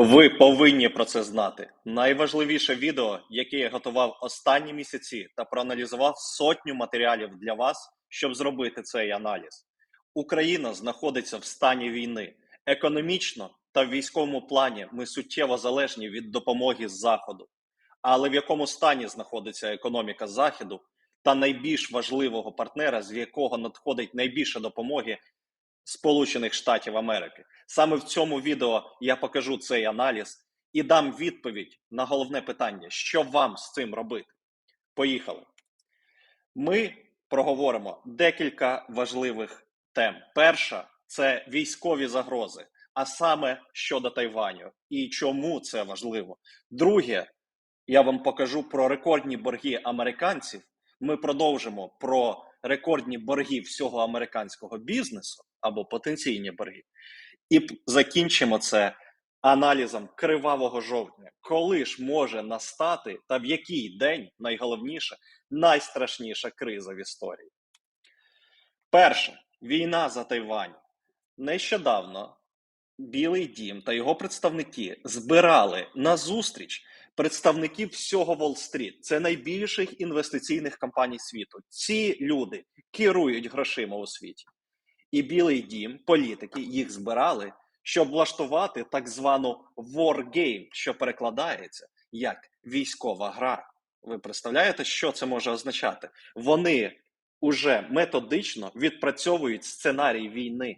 Ви повинні про це знати. Найважливіше відео, яке я готував останні місяці та проаналізував сотню матеріалів для вас, щоб зробити цей аналіз. Україна знаходиться в стані війни. Економічно та в військовому плані ми суттєво залежні від допомоги з заходу. Але в якому стані знаходиться економіка заходу та найбільш важливого партнера, з якого надходить найбільше допомоги Сполучених Штатів Америки. Саме в цьому відео я покажу цей аналіз і дам відповідь на головне питання, що вам з цим робити. Поїхали. Ми проговоримо декілька важливих тем. Перша це військові загрози, а саме щодо Тайваню і чому це важливо. Друге, я вам покажу про рекордні борги американців. Ми продовжимо про рекордні борги всього американського бізнесу або потенційні борги. І закінчимо це аналізом кривавого жовтня. Коли ж може настати та в який день найголовніше, найстрашніша криза в історії? Перше війна за Тайвань. Нещодавно Білий Дім та його представники збирали на зустріч представників всього Уолл-стріт. Це найбільших інвестиційних компаній світу. Ці люди керують грошима у світі. І Білий Дім, політики їх збирали, щоб влаштувати так звану war game, що перекладається як військова гра. Ви представляєте, що це може означати? Вони уже методично відпрацьовують сценарій війни.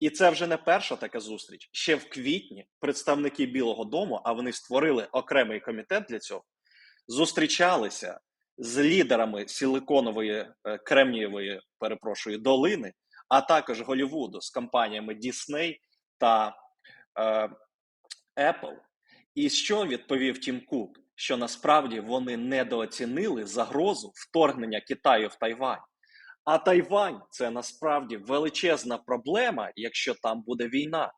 І це вже не перша така зустріч. Ще в квітні представники Білого Дому, а вони створили окремий комітет для цього, зустрічалися з лідерами силиконової е, кремнієвої, перепрошую, долини, а також Голлівуду з компаніями Disney та е, Apple. І що відповів Тім Кук? Що насправді вони недооцінили загрозу вторгнення Китаю в Тайвань. А Тайвань це насправді величезна проблема, якщо там буде війна.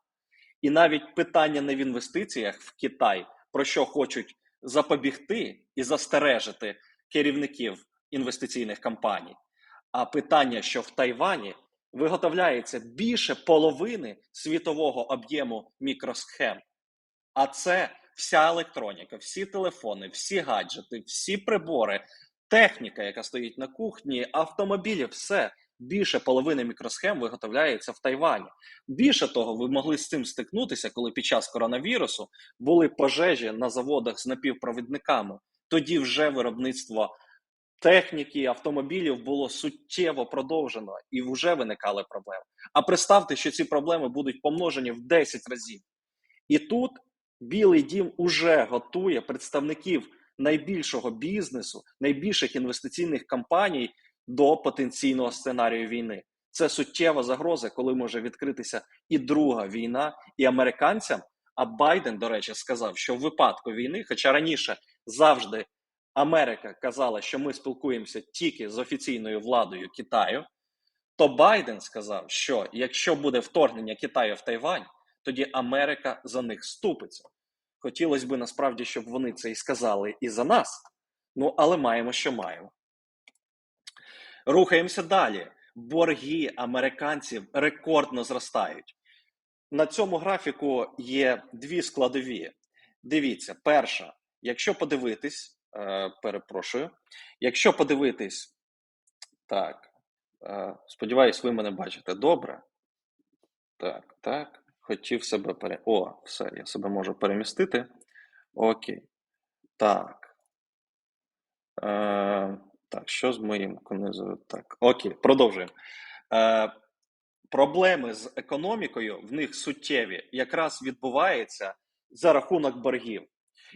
І навіть питання не в інвестиціях в Китай, про що хочуть запобігти і застережити керівників інвестиційних компаній, а питання, що в Тайвані виготовляється більше половини світового об'єму мікросхем. А це вся електроніка, всі телефони, всі гаджети, всі прибори, техніка, яка стоїть на кухні, автомобілі, все більше половини мікросхем виготовляється в Тайвані. Більше того, ви могли з цим стикнутися, коли під час коронавірусу були пожежі на заводах з напівпровідниками. Тоді вже виробництво техніки, автомобілів було суттєво продовжено і вже виникали проблеми. А представте, що ці проблеми будуть помножені в 10 разів. І тут Білий дім уже готує представників найбільшого бізнесу, найбільших інвестиційних компаній до потенційного сценарію війни. Це суттєва загроза, коли може відкритися і друга війна, і американцям. А Байден, до речі, сказав, що в випадку війни, хоча раніше завжди Америка казала, що ми спілкуємося тільки з офіційною владою Китаю, то Байден сказав, що якщо буде вторгнення Китаю в Тайвань, тоді Америка за них ступиться. Хотілося б насправді, щоб вони це і сказали і за нас. Ну, але маємо, що маємо. Рухаємося далі. Борги американців рекордно зростають. На цьому графіку є дві складові. Дивіться, перша, якщо подивитись, е, перепрошую, якщо подивитись, так, е, сподіваюсь, ви мене бачите добре. Так, так. Хотів себе пере. О, все, я себе можу перемістити. Окей. Так. Е, так, що з моїм конизою? Так, окей, продовжуємо. Е, проблеми з економікою в них суттєві якраз відбуваються за рахунок боргів.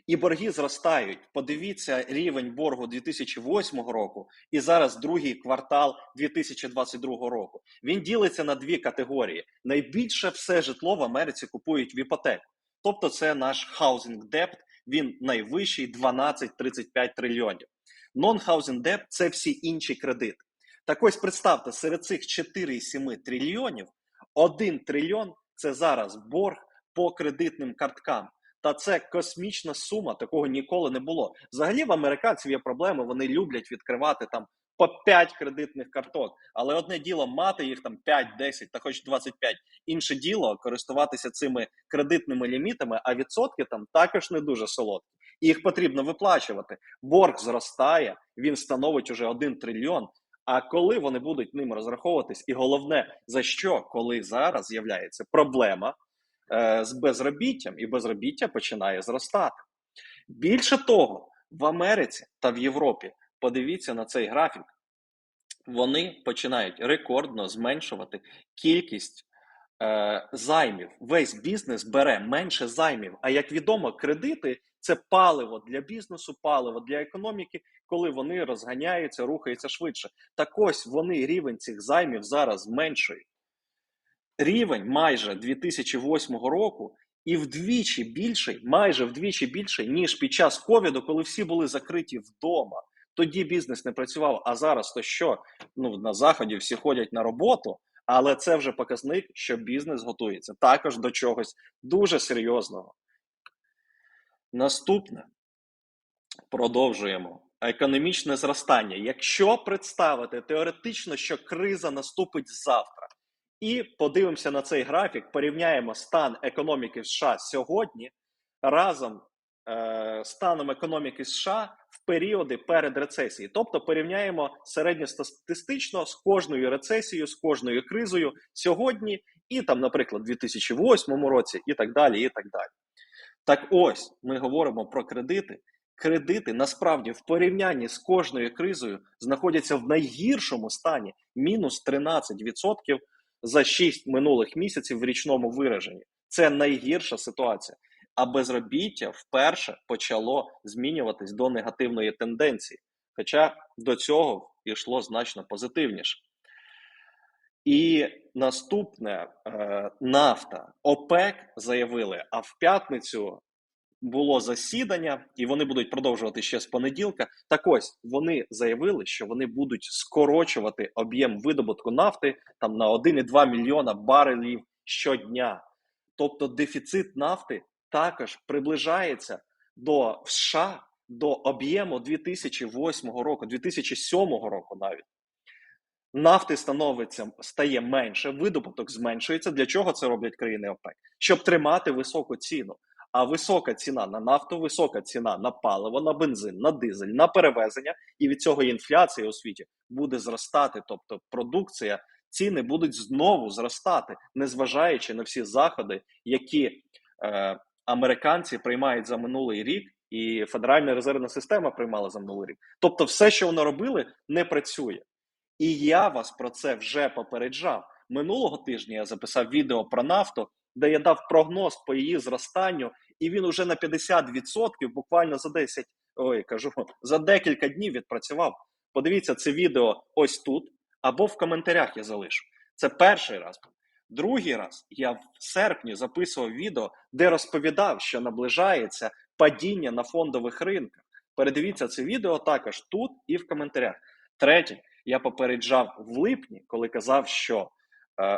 І борги зростають. Подивіться рівень боргу 2008 року і зараз другий квартал 2022 року. Він ділиться на дві категорії. Найбільше все житло в Америці купують в іпотеку. Тобто, це наш housing debt, він найвищий 12-35 трильйонів. Non-housing debt – це всі інші кредити. Так ось представте, серед цих 4,7 трильйонів 1 трильйон це зараз борг по кредитним карткам. Та це космічна сума, такого ніколи не було. Взагалі в американців є проблеми, вони люблять відкривати там по 5 кредитних карток. Але одне діло мати їх там 5, 10 та хоч 25. Інше діло користуватися цими кредитними лімітами, а відсотки там також не дуже солодкі. І їх потрібно виплачувати. Борг зростає, він становить уже 1 трильйон. А коли вони будуть ним розраховуватись, і головне за що, коли зараз з'являється проблема з безробіттям, і безробіття починає зростати. Більше того, в Америці та в Європі подивіться на цей графік. Вони починають рекордно зменшувати кількість е, займів. Весь бізнес бере менше займів. А як відомо, кредити це паливо для бізнесу, паливо для економіки, коли вони розганяються, рухаються швидше. Так ось вони рівень цих займів зараз зменшують. Рівень майже 2008 року і вдвічі більший, майже вдвічі більший, ніж під час ковіду, коли всі були закриті вдома. Тоді бізнес не працював. А зараз то що? Ну на заході всі ходять на роботу, але це вже показник, що бізнес готується також до чогось дуже серйозного. Наступне продовжуємо. Економічне зростання. Якщо представити теоретично, що криза наступить завтра, і подивимося на цей графік, порівняємо стан економіки США сьогодні разом е, станом економіки США в періоди перед рецесією. Тобто порівняємо середньостатистично з кожною рецесією, з кожною кризою сьогодні, і там, наприклад, у 2008 році, і так далі. і так далі. Так ось ми говоримо про кредити. Кредити насправді в порівнянні з кожною кризою знаходяться в найгіршому стані мінус 13% за 6 минулих місяців в річному вираженні. Це найгірша ситуація. А безробіття вперше почало змінюватись до негативної тенденції. Хоча до цього йшло значно позитивніше. І наступне е, нафта ОПЕК заявили, а в п'ятницю було засідання, і вони будуть продовжувати ще з понеділка. Так ось вони заявили, що вони будуть скорочувати об'єм видобутку нафти там на 1,2 мільйона барелів щодня. Тобто дефіцит нафти також приближається до США до об'єму 2008 року, 2007 року навіть. Нафти становиться стає менше, видобуток зменшується. Для чого це роблять країни ОПЕК? Щоб тримати високу ціну. А висока ціна на нафту, висока ціна на паливо, на бензин, на дизель, на перевезення, і від цього інфляція у світі буде зростати. Тобто продукція, ціни будуть знову зростати, незважаючи на всі заходи, які е, американці приймають за минулий рік, і Федеральна резервна система приймала за минулий рік. Тобто, все, що вони робили, не працює. І я вас про це вже попереджав. Минулого тижня я записав відео про нафту, де я дав прогноз по її зростанню, і він уже на 50% буквально за 10, ой, кажу, за декілька днів відпрацював. Подивіться це відео ось тут, або в коментарях я залишу. Це перший раз. Другий раз я в серпні записував відео, де розповідав, що наближається падіння на фондових ринках. Передивіться це відео також тут і в коментарях. Третє, я попереджав в липні, коли казав, що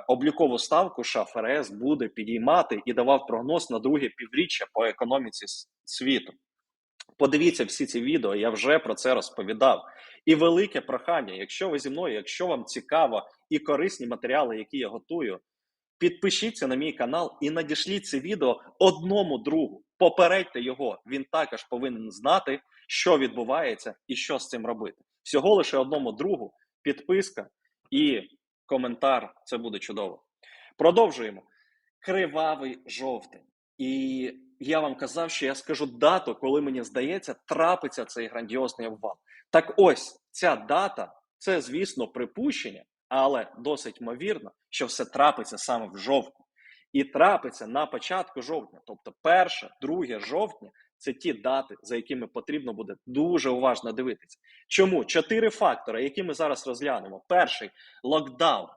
облікову ставку США ФРС буде підіймати і давав прогноз на друге півріччя по економіці світу. Подивіться всі ці відео, я вже про це розповідав. І велике прохання, якщо ви зі мною, якщо вам цікаво і корисні матеріали, які я готую, підпишіться на мій канал і надішліть це відео одному другу. Попередьте його, він також повинен знати, що відбувається і що з цим робити. Всього лише одному другу, підписка і коментар. Це буде чудово. Продовжуємо. Кривавий жовтень. І я вам казав, що я скажу дату, коли мені здається, трапиться цей грандіозний обвал. Так ось ця дата це, звісно, припущення, але досить ймовірно, що все трапиться саме в жовтні. І трапиться на початку жовтня, тобто 1, 2 жовтня це ті дати, за якими потрібно буде дуже уважно дивитися. Чому? Чотири фактори, які ми зараз розглянемо. Перший локдаун.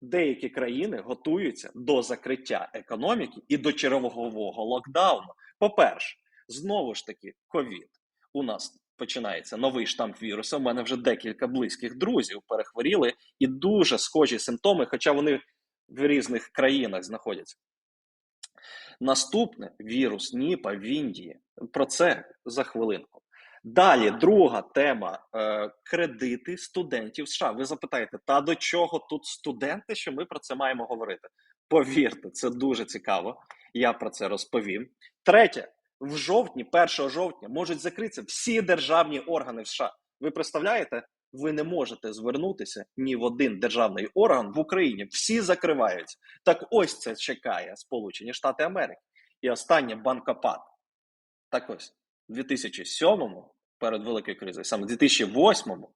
Деякі країни готуються до закриття економіки і до чергового локдауну. По-перше, знову ж таки, ковід. У нас починається новий штам вірусу. У мене вже декілька близьких друзів перехворіли і дуже схожі симптоми, хоча вони в різних країнах знаходяться. Наступне вірус Ніпа в Індії. Про це за хвилинку. Далі, друга тема е, кредити студентів США. Ви запитаєте, та до чого тут студенти, що ми про це маємо говорити? Повірте, це дуже цікаво. Я про це розповім. Третє, в жовтні, 1 жовтня, можуть закритися всі державні органи США. Ви представляєте? Ви не можете звернутися ні в один державний орган в Україні. Всі закриваються. Так ось це чекає Сполучені Штати Америки. І останнє банкопад. Так ось, у 2007-му, перед великою кризою, саме в 2008-му,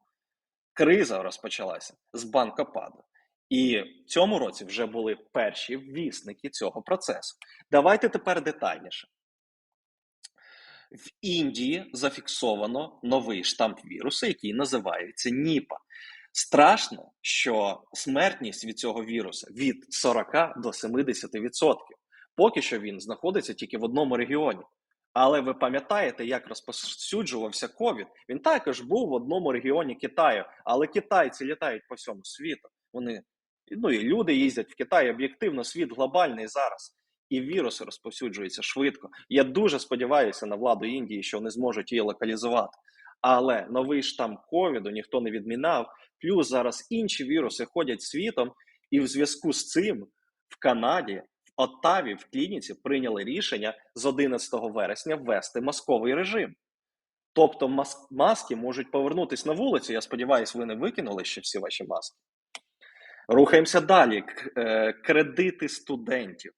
криза розпочалася з банкопаду. І в цьому році вже були перші вісники цього процесу. Давайте тепер детальніше. В Індії зафіксовано новий штамп вірусу, який називається Ніпа. Страшно, що смертність від цього вірусу від 40 до 70%. Поки що він знаходиться тільки в одному регіоні. Але ви пам'ятаєте, як розповсюджувався ковід? Він також був в одному регіоні Китаю, але китайці літають по всьому світу. Вони ну і люди їздять в Китай. Об'єктивно, світ глобальний зараз, і віруси розповсюджуються швидко. Я дуже сподіваюся на владу Індії, що вони зможуть її локалізувати. Але новий штам ковіду ніхто не відмінав. Плюс зараз інші віруси ходять світом, і в зв'язку з цим в Канаді Оттаві в клініці прийняли рішення з 11 вересня ввести масковий режим. Тобто мас- маски можуть повернутися на вулицю. Я сподіваюся, ви не викинули ще всі ваші маски. Рухаємося далі. Е, Кредити студентів.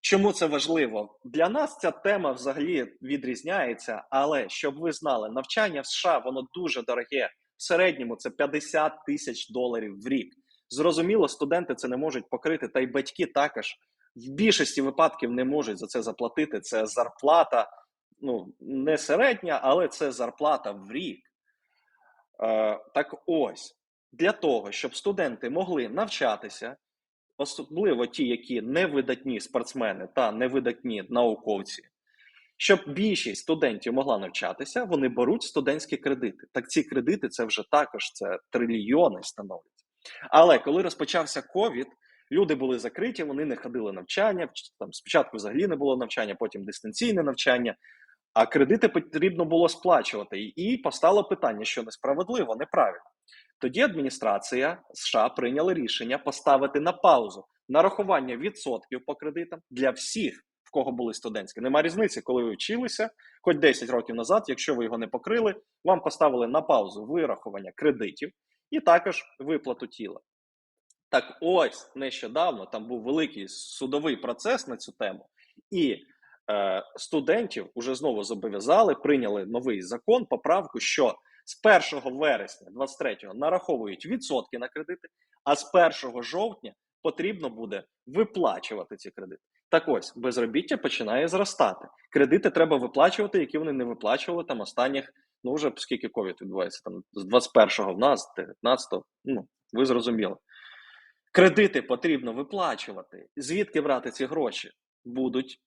Чому це важливо? Для нас ця тема взагалі відрізняється, але щоб ви знали, навчання в США воно дуже дороге. В середньому це 50 тисяч доларів в рік. Зрозуміло, студенти це не можуть покрити, та й батьки також в більшості випадків не можуть за це заплатити. Це зарплата, ну не середня, але це зарплата в рік. Е, так ось для того, щоб студенти могли навчатися, особливо ті, які невидатні спортсмени та невидатні науковці, щоб більшість студентів могла навчатися, вони беруть студентські кредити. Так ці кредити це вже також це трильйони становляться. Але коли розпочався ковід, люди були закриті, вони не ходили навчання. Там спочатку взагалі не було навчання, потім дистанційне навчання. А кредити потрібно було сплачувати. І постало питання, що несправедливо, неправильно. Тоді адміністрація США прийняла рішення поставити на паузу нарахування відсотків по кредитам для всіх, в кого були студентські. Нема різниці, коли ви вчилися, хоч 10 років назад, якщо ви його не покрили, вам поставили на паузу вирахування кредитів і також виплату тіла. Так ось нещодавно там був великий судовий процес на цю тему, і е, студентів уже знову зобов'язали, прийняли новий закон, поправку, що з 1 вересня 23-го нараховують відсотки на кредити, а з 1 жовтня потрібно буде виплачувати ці кредити. Так ось безробіття починає зростати. Кредити треба виплачувати, які вони не виплачували там останніх, ну вже скільки ковід відбувається там з 21-го в нас, 19-го, ну ви зрозуміли. Кредити потрібно виплачувати. Звідки брати ці гроші? Будуть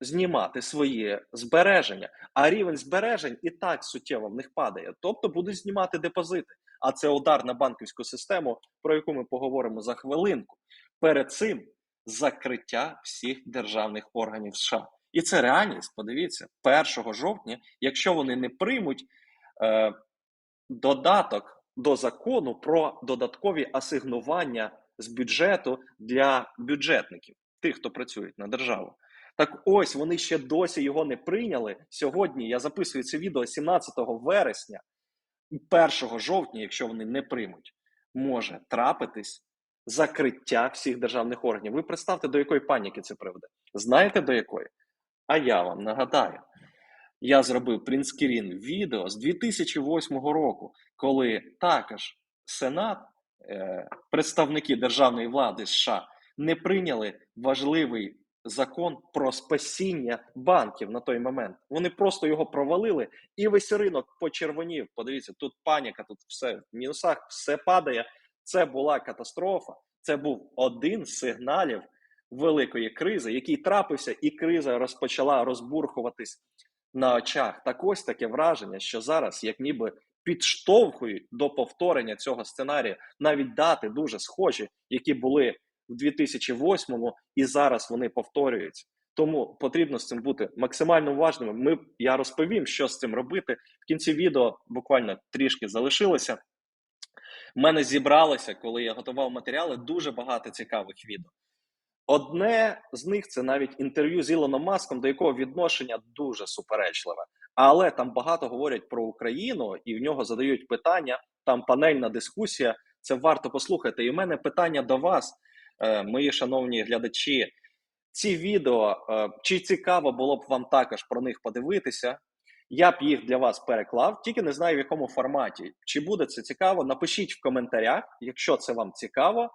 знімати свої збереження, а рівень збережень і так суттєво в них падає. Тобто будуть знімати депозити. А це удар на банківську систему, про яку ми поговоримо за хвилинку. Перед цим закриття всіх державних органів США. І це реальність. Подивіться, 1 жовтня, якщо вони не приймуть е, додаток до закону про додаткові асигнування з бюджету для бюджетників, тих, хто працюють на державу. Так ось вони ще досі його не прийняли. Сьогодні я записую це відео 17 вересня, і 1 жовтня, якщо вони не приймуть, може трапитись закриття всіх державних органів. Ви представте, до якої паніки це приведе. Знаєте до якої? А я вам нагадаю. Я зробив принтскрін відео з 2008 року, коли також Сенат, е, представники державної влади США, не прийняли важливий закон про спасіння банків на той момент. Вони просто його провалили, і весь ринок почервонів. Подивіться, тут паніка, тут все в мінусах, все падає. Це була катастрофа. Це був один з сигналів великої кризи, який трапився, і криза розпочала розбурхуватись на очах. Так ось таке враження, що зараз, як ніби підштовхують до повторення цього сценарію, навіть дати дуже схожі, які були в 2008-му, і зараз вони повторюються. Тому потрібно з цим бути максимально уважними. Ми я розповім, що з цим робити. В кінці відео буквально трішки залишилося. У мене зібралося, коли я готував матеріали, дуже багато цікавих відео. Одне з них це навіть інтерв'ю з Ілоном Маском, до якого відношення дуже суперечливе. Але там багато говорять про Україну, і в нього задають питання. Там панельна дискусія. Це варто послухати. І в мене питання до вас, мої шановні глядачі. Ці відео е, чи цікаво було б вам також про них подивитися? Я б їх для вас переклав, тільки не знаю в якому форматі. Чи буде це цікаво? Напишіть в коментарях, якщо це вам цікаво.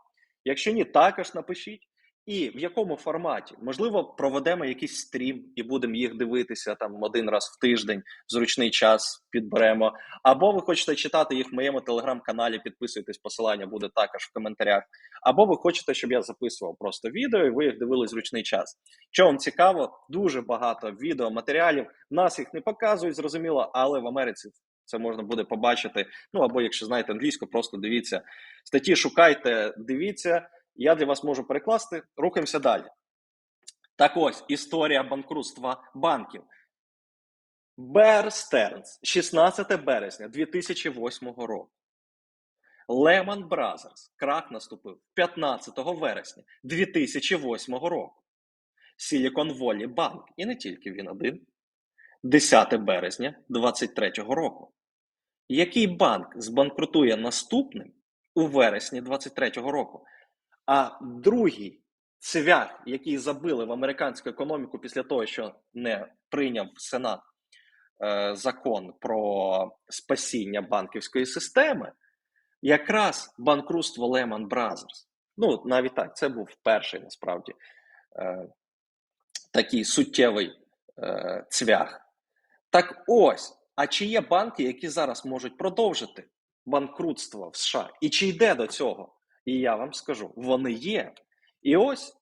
Якщо ні, також напишіть. І в якому форматі? Можливо, проведемо якийсь стрім і будемо їх дивитися там один раз в тиждень, в зручний час підберемо. Або ви хочете читати їх в моєму телеграм-каналі, підписуйтесь, посилання буде також в коментарях. Або ви хочете, щоб я записував просто відео, і ви їх дивились зручний час. Що вам цікаво, дуже багато відео, матеріалів. Нас їх не показують, зрозуміло, але в Америці це можна буде побачити. Ну або якщо знаєте англійську, просто дивіться статті, шукайте, дивіться. Я для вас можу перекласти. Рухаємося далі. Так ось історія банкрутства банків. Bear Stearns, 16 березня 2008 року. Lehman Brothers. Крах наступив 15 вересня 2008 року. Silicon Valley Bank. І не тільки він один. 10 березня 2023 року. Який банк збанкрутує наступним у вересні 2023 року? А другий цвях, який забили в американську економіку після того, що не прийняв Сенат е, закон про спасіння банківської системи, якраз банкрутство Lehman Brothers. Ну, навіть так, це був перший насправді е, такий суттєвий е, цвях. Так ось, а чи є банки, які зараз можуть продовжити банкрутство в США? І чи йде до цього? І я вам скажу, вони є. І ось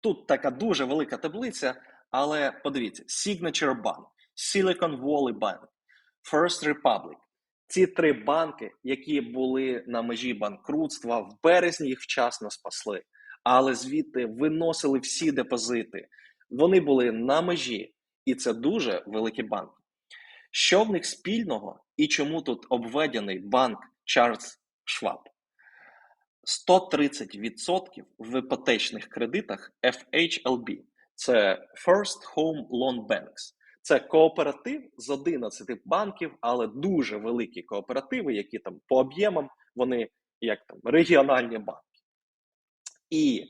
тут така дуже велика таблиця, але подивіться: Signature Bank, Silicon Valley Bank, First Republic. Ці три банки, які були на межі банкрутства, в березні їх вчасно спасли, але звідти виносили всі депозити. Вони були на межі, і це дуже великі банки. Що в них спільного і чому тут обведений банк Чарльз Шваб? 130% в іпотечних кредитах FHLB. Це First Home Loan Banks. Це кооператив з 11 банків, але дуже великі кооперативи, які там по об'ємам вони як там регіональні банки. І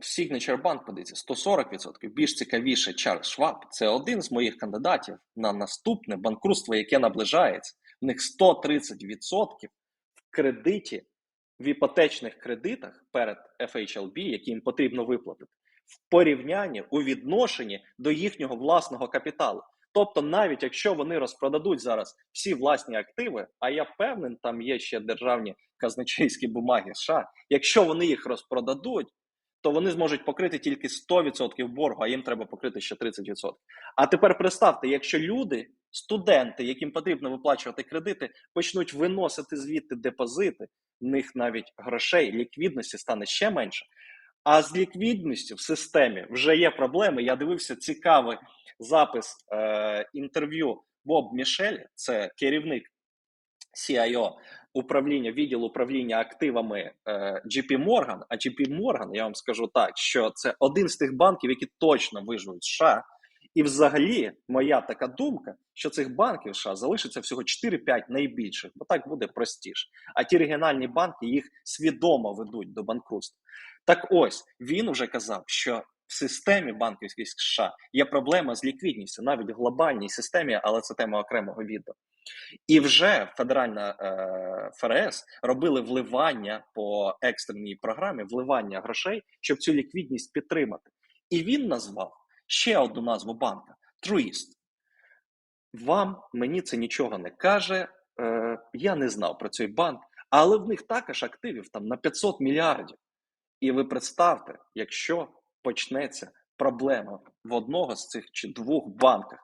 Signature Bank, подивіться, 140%. Більш цікавіше, Чарльз Шваб. Це один з моїх кандидатів на наступне банкрутство, яке наближається. В них 130% в кредиті в іпотечних кредитах перед FHLB, які їм потрібно виплатити, в порівнянні у відношенні до їхнього власного капіталу. Тобто, навіть якщо вони розпродадуть зараз всі власні активи, а я впевнений, там є ще державні казначейські бумаги США, якщо вони їх розпродадуть, то вони зможуть покрити тільки 100% боргу, а їм треба покрити ще 30%. А тепер представте, якщо люди, студенти, яким потрібно виплачувати кредити, почнуть виносити звідти депозити, в них навіть грошей, ліквідності стане ще менше. А з ліквідністю в системі вже є проблеми. Я дивився цікавий запис е, інтерв'ю Боб Мішель, це керівник CIO управління відділу управління активами е, JP Morgan. А JP Morgan, я вам скажу так, що це один з тих банків, які точно виживуть США. І, взагалі, моя така думка, що цих банків США залишиться всього 4-5 найбільших, бо так буде простіше. А ті регіональні банки їх свідомо ведуть до банкрутства. Так ось він вже казав, що в системі банківських США є проблема з ліквідністю, навіть в глобальній системі, але це тема окремого відео. І вже федеральна е, ФРС робили вливання по екстреній програмі, вливання грошей, щоб цю ліквідність підтримати. І він назвав ще одну назву банка Truist. Вам мені це нічого не каже. Е, Я не знав про цей банк, але в них також активів там на 500 мільярдів. І ви представте, якщо почнеться проблема в одного з цих чи двох банках.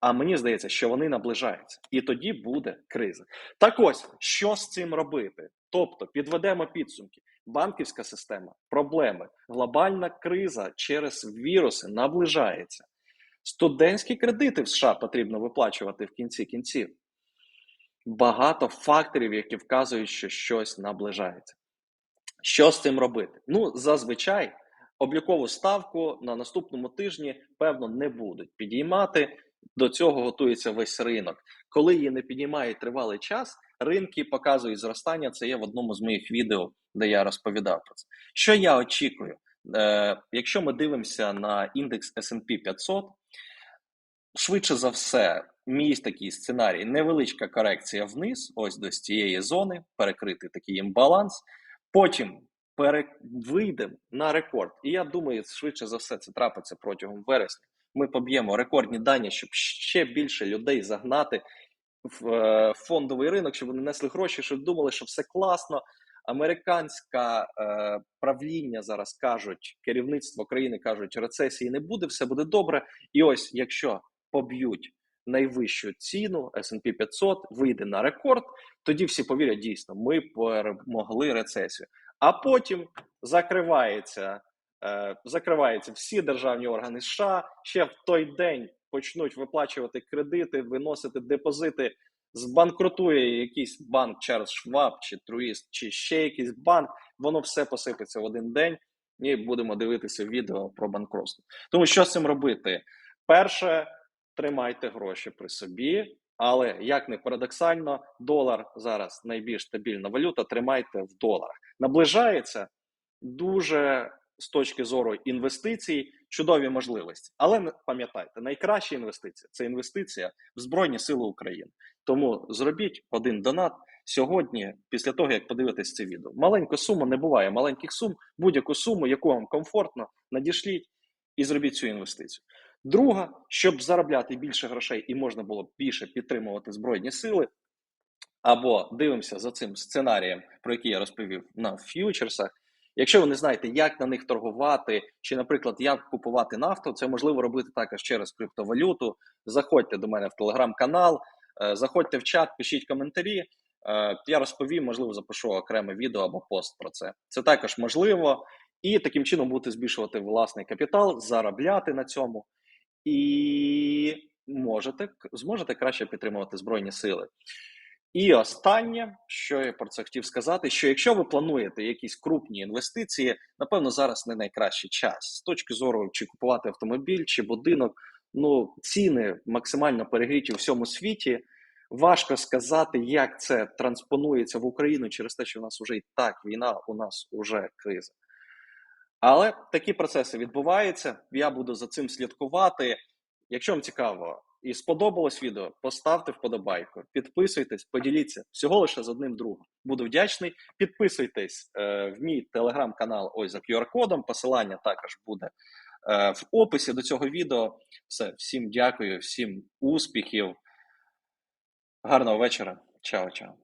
А мені здається, що вони наближаються, і тоді буде криза. Так ось що з цим робити? Тобто підведемо підсумки. банківська система, проблеми, глобальна криза через віруси наближається. Студентські кредити в США потрібно виплачувати в кінці кінців. Багато факторів, які вказують, що щось наближається. Що з цим робити? Ну, зазвичай облікову ставку на наступному тижні, певно, не будуть підіймати. До цього готується весь ринок. Коли її не підіймають тривалий час, ринки показують зростання. Це є в одному з моїх відео, де я розповідав про це. Що я очікую? Е, якщо ми дивимося на індекс S&P 500, швидше за все, мій такий сценарій, невеличка корекція вниз, ось до цієї зони, перекрити такий імбаланс. Потім. Вийдемо на рекорд. І я думаю, швидше за все, це трапиться протягом вересня. Ми поб'ємо рекордні дані, щоб ще більше людей загнати в е, фондовий ринок, щоб вони несли гроші, щоб думали, що все класно. Американське правління зараз кажуть, керівництво країни кажуть, рецесії не буде, все буде добре. І ось якщо поб'ють найвищу ціну S&P 500, вийде на рекорд, тоді всі повірять дійсно, ми перемогли рецесію. А потім закривається, е, закриваються всі державні органи США ще в той день почнуть виплачувати кредити, виносити депозити. Збанкрутує якийсь банк Чарльз Шваб чи Труїст, чи ще якийсь банк, воно все посипеться в один день, і будемо дивитися відео про банкротство. Тому що з цим робити? Перше, тримайте гроші при собі, але як не парадоксально, долар зараз найбільш стабільна валюта. Тримайте в доларах. Наближається дуже з точки зору інвестицій, чудові можливості. Але пам'ятайте, найкраща інвестиція це інвестиція в Збройні Сили України. Тому зробіть один донат сьогодні, після того як подивитесь це відео. Маленька сума не буває маленьких сум, будь-яку суму, яку вам комфортно, надішліть і зробіть цю інвестицію. Друга, щоб заробляти більше грошей і можна було більше підтримувати збройні сили. Або дивимося за цим сценарієм, про який я розповів на ф'ючерсах. Якщо ви не знаєте, як на них торгувати, чи, наприклад, як купувати нафту, це можливо робити також через криптовалюту. Заходьте до мене в телеграм-канал, е, заходьте в чат, пишіть коментарі. Е, я розповім, можливо, запишу окреме відео або пост про це. Це також можливо, і таким чином будете збільшувати власний капітал, заробляти на цьому, і можете зможете краще підтримувати збройні сили. І останнє, що я про це хотів сказати, що якщо ви плануєте якісь крупні інвестиції, напевно, зараз не найкращий час з точки зору, чи купувати автомобіль, чи будинок. Ну, ціни максимально перегріті у всьому світі. Важко сказати, як це транспонується в Україну через те, що в нас вже і так війна, у нас вже криза. Але такі процеси відбуваються. Я буду за цим слідкувати. Якщо вам цікаво, і сподобалось відео, поставте вподобайку, підписуйтесь, поділіться всього лише з одним другом. Буду вдячний. Підписуйтесь е, в мій телеграм-канал. Ось за QR-кодом. Посилання також буде е, в описі до цього відео. Все, всім дякую, всім успіхів. Гарного вечора. Чао, чао.